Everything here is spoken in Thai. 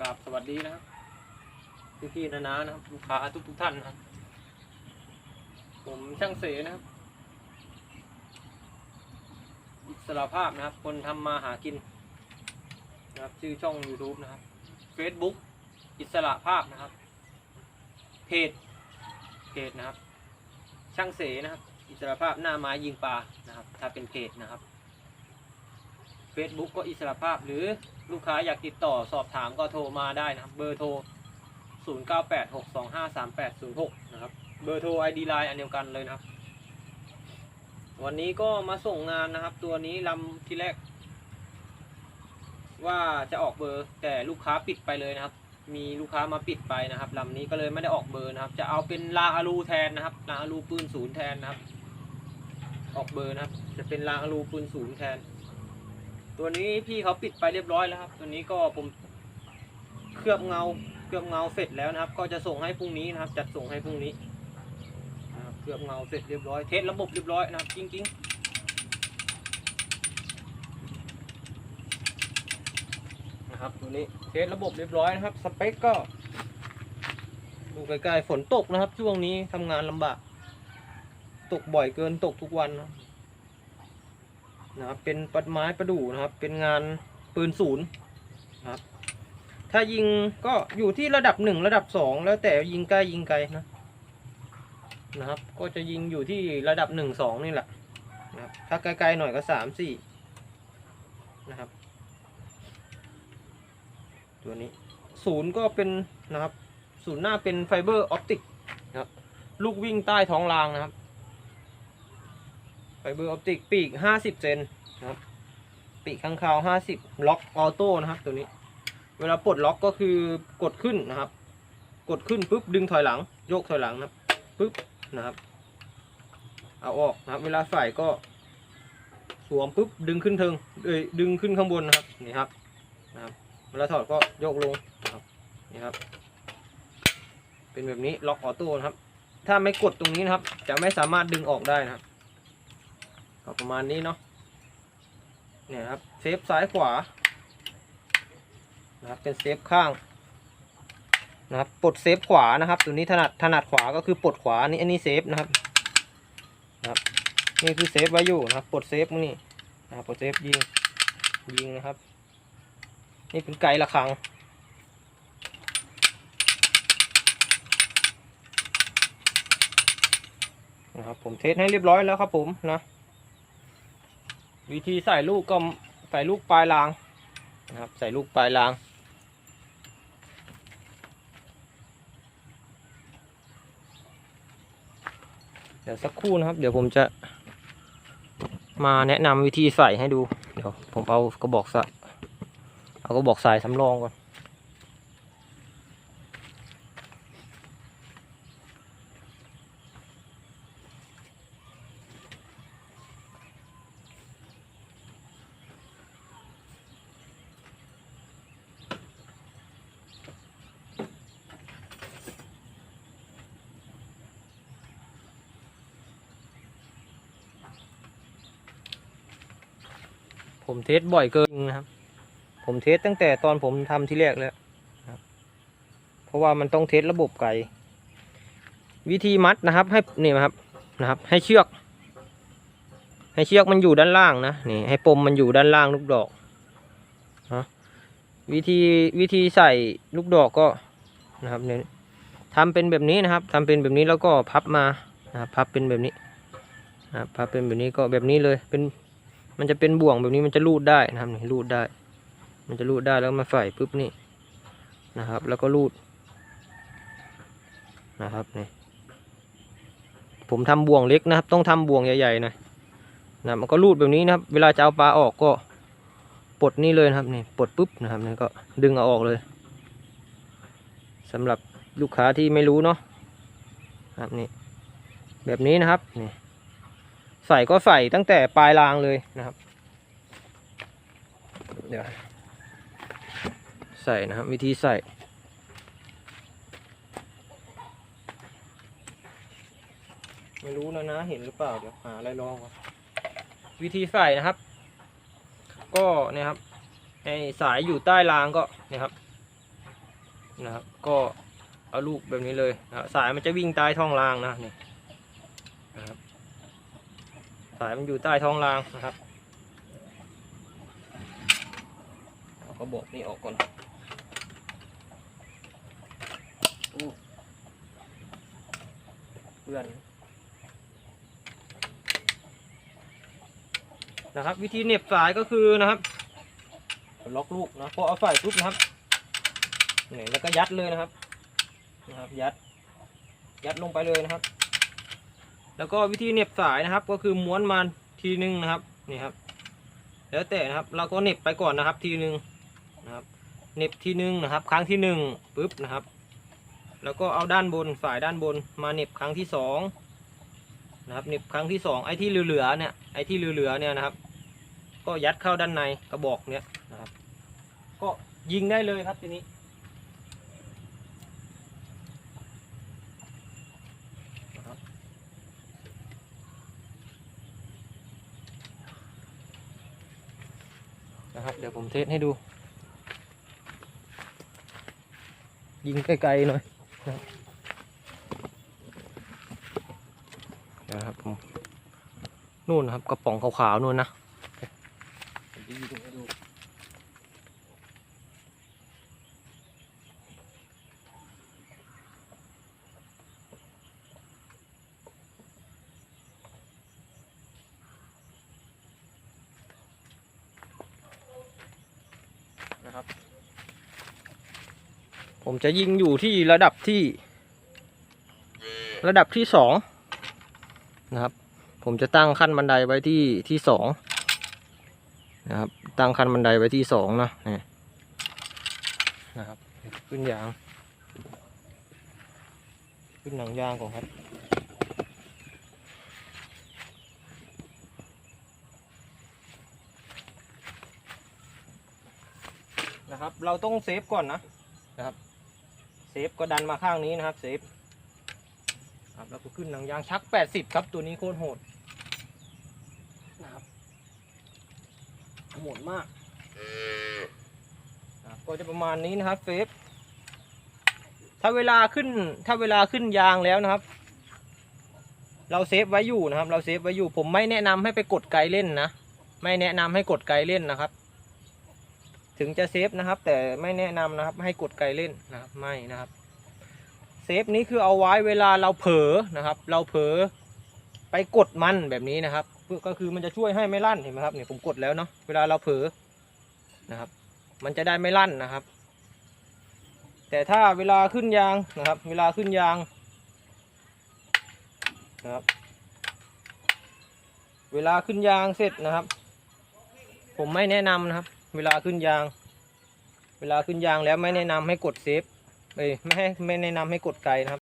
กราบสวัสดีนะครับพี่ๆนานานะครับลูกค้าทุกทุกๆท่านนะครับ ผมช่างเสนะครับ อิสระภาพนะครับ คนทำมาหากินนะครับ ชื่อช่อง YouTube นะครับ Facebook อิสระภาพนะครับ เพจเพจนะครับ ช่างเสนะครับ อิสระภาพหน้าไม้ยิงปลานะครับ ถ้าเป็นเพจนะครับ Facebook ก็อิสระภาพ หรือลูกค้าอยากติดต่อสอบถามก็โทรมาได้นะครับ เบอร์โทร 0986253806 นะครับ เบอร์โทร ID Line อันเดียวกันเลยนะครับ วันนี้ก็มาส่งงานนะครับ ตัวนี้ลำที่แรก ว่าจะออกเบอร์แต่ลูกค้าปิดไปเลยนะครับ มีลูกค้ามาปิดไปนะครับลำนี้ก็เลยไม่ได้ออกเบอร์นะครับ จะเอาเป็นลางอะลูแทนนะครับลางอะลูปืนศูนย์แทนนะครับ ออกเบอร์นะครับ จะเป็นลางอะลูปืนศูนย์แทน ตัวนี้พี่เขาปิดไปเรียบร้อยแล้วครับ ตัวนี้ก็ผมเคลือบเงาเคลือบเงาเสร็จแล้วนะครับ ก็จะส่งให้พรุ่งนี้นะครับ จัดส่งให้พรุ่งนี้นะครับเคลือบเงาเสร็จเรียบร้อยเทสระบบเรียบร้อยนะครับจริงๆนะครับตัวนี้เทสระบบเรียบร้อยนะครับ สเปคก็ ดูใกล้ๆฝนตกนะครับ ช่วงนี้ทำงานลำบาก ตกบ่อยเกินตกทุกวันนะ นะครับเป็นปัดไม้ประดู่นะครับ เป็นงานปืนศูนย์นะครับ ถ้ายิงก็อยู่ที่ระดับหนึ่งระดับสองแล้วแต่ยิงใกล้ยิงไกลนะนะครับ ก็จะยิงอยู่ที่ระดับหนึ่งสองนี่แหละนะครับถ้าไกลๆหน่อยก็สามสี่นะครับ ตัวนี้ศูนย์ก็เป็นนะครับ ศูนย์หน้าเป็นไฟเบอร์ออปติกนะครับลูกวิ่งใต้ท้องรางนะครับ เบอร์ออปติกปีกห้าสิบเซนนะครับปีกข้างคาวห้าสิบล็อกออโต้นะครับตัวนี้ เวลาปลดล็อกก็คือกดขึ้นนะครับ กดขึ้นปุ๊บดึงถอยหลัง โยกถอยหลังนะครับปุ๊บนะครับ เอาออกนะครับ เวลาใส่ก็สวมปุ๊บดึงขึ้นเทิงเอ้ยดึงขึ้นข้างบนนะครับนี่ครับนะครับเวลาถอดก็โยกลงนะครับนี่ครับ เป็นแบบนี้ล็อกออโต้นะครับ ถ้าไม่กดตรงนี้นะครับ จะไม่สามารถดึงออกได้นะครับ ก็ประมาณนี้เนาะเนี่ยครับเซฟซ้ายขวานะครับเป็นเซฟข้างนะครับปลดเซฟขวานะครับ ตัวนี้ถนัดถนัดขวาก็คือปลดขวาอันนี้อันนี้เซฟนะครับนะครับนี่คือเซฟไว้อยู่นะครับปลดเซฟนี่นะครับปลดเซฟยิงยิงนะครับ นี่เป็นไกลระฆังนะครับผมเทสให้เรียบร้อยแล้วครับผมนะ วิธีใส่ลูกก็ใส่ลูกปลายรางนะครับใส่ลูกปลายราง เดี๋ยวสักครู่นะครับ เดี๋ยวผมจะมาแนะนำวิธีใส่ให้ดู เดี๋ยวผมเอากระบอกสะเอากระบอกสายสำรองก่อน ผมเทสบ่อยเกินนะครับ ผมเทสตั้งแต่ตอนผมทำที่แรกแล้วครับเพราะว่ามันต้องเทสระบบไก่ วิธีมัดนะครับ ให้นี่นะครับนะครับ ให้เชือก ให้เชือกมันอยู่ด้านล่างนะนี่ ให้ปมมันอยู่ด้านล่างลูกดอกนะวิธีวิธีใส่ลูกดอกก็นะครับเนี่ยทำเป็นแบบนี้นะครับทำเป็นแบบนี้แล้วก็พับมานะครับพับเป็นแบบนี้นะครับพับเป็นแบบนี้ก็แบบนี้เลยเป็น มันจะเป็นบ่วงแบบนี้มันจะรูดได้นะครับนี่รูดได้ มันจะรูดได้แล้วมาใส่ปุ๊บนี่นะครับ แล้วก็รูดนะครับนี่ผมทำบ่วงเล็กนะครับ ต้องทำบ่วงใหญ่ๆหนะนะมันก็รูดแบบนี้นะครับ เวลาจะเอาปลาออกก็ปลดนี่เลยนะครับนี่ปลดปุ๊บนะครับนี่ก็ดึงเอาออกเลยสำหรับลูกค้าที่ไม่รู้เนาะครับนี่แบบนี้นะครับนี่ ใส่ก็ใส่ตั้งแต่ปลายรางเลยนะครับ เดี๋ยวใส่นะครับ วิธีใส่ไม่รู้นะนะเห็นหรือเปล่าเดี๋ยวหาอะไรลองวิธีใส่นะครับ ก็เนี่ยครับให้สายอยู่ใต้รางก็เนี่ยครับนะครับ ก็เอาลูกแบบนี้เลยนะสายมันจะวิ่งใต้ท้องรางนะนี่ สายมันอยู่ใต้ท้องรางนะครับเอากระบอกนี้ออกก่อนเพื่อนนะครับ วิธีเน็บสายก็คือนะครับล็อกลูกนะพอเอาใส่ปุ๊บนะครับนี่แล้วก็ยัดเลยนะครับนะครับ ยัด ยัดลงไปเลยนะครับ แล้วก็วิธีเน็บสายนะครับ ก็คือม้วนมาทีนึงนะครับนี่ครับ แล้วแต่นะครับเราก็เน็บไปก่อนนะครับ ทีนึงนะครับเน็บทีนึงนะครับ ครั้งที่หนึ่งปุ๊บนะครับ แล้วก็เอาด้านบนสายด้านบนมาเน็บครั้งที่สองนะครับเน็บครั้งที่สองไอ้ที่เหลือๆเนี่ยไอ้ที่เหลือๆเนี่ยนะครับ ก็ยัดเข้าด้านในกระบอกเนี่ยนะครับ ก็ยิงได้เลยครับทีนี้ นะครับ เดี๋ยวผมเทสให้ดู ยิงไกลๆหน่อยนะครับเดี๋ยวนะครับผมนู่นนะครับกระป๋องขาวๆนู่นนะผมจะยิงให้ดู นะครับ ผมจะยิงอยู่ที่ระดับที่ ระดับที่สองนะครับ ผมจะตั้งขั้นบันไดไว้ที่ที่สองนะครับตั้งขั้นบันไดไว้ที่สองนะนี่นะครับ ขึ้นยาง ขึ้นหนังยางก่อนครับ นะครับ เราต้องเซฟก่อนนะนะครับ เซฟก็ดันมาข้างนี้นะครับ เซฟครับแล้วก็ขึ้นหนังยางชัก 80 ครับ ตัวนี้โคตรโหดนะครับโหดมากนะครับก็จะประมาณนี้นะครับเซฟถ้าเวลาขึ้นถ้าเวลาขึ้นยางแล้วนะครับ เราเซฟไว้อยู่นะครับ เราเซฟไว้อยู่ผมไม่แนะนำให้ไปกดไกลเล่นนะ ไม่แนะนำให้กดไกลเล่นนะครับ ถึงจะเซฟนะครับ แต่ไม่แนะนำนะครับ ให้กดไกลเล่นนะครับไม่นะครับเซฟนี้คือเอาไว้เวลาเราเผลอนะครับ เราเผลอไปกดมันแบบนี้นะครับ ก็คือมันจะช่วยให้ไม่ลั่นเห็นไหมครับเนี่ยผมกดแล้วเนาะเวลาเราเผลอนะครับ มันจะได้ไม่ลั่นนะครับ แต่ถ้าเวลาขึ้นยางนะครับ เวลาขึ้นยางนะครับ เวลาขึ้นยางเสร็จนะครับ ผมไม่แนะนำนะครับ เวลาขึ้นยาง เวลาขึ้นยางแล้วไม่แนะนำให้กดเซฟเอ้ยไม่ให้ไม่แนะนำให้กดไกลนะครับ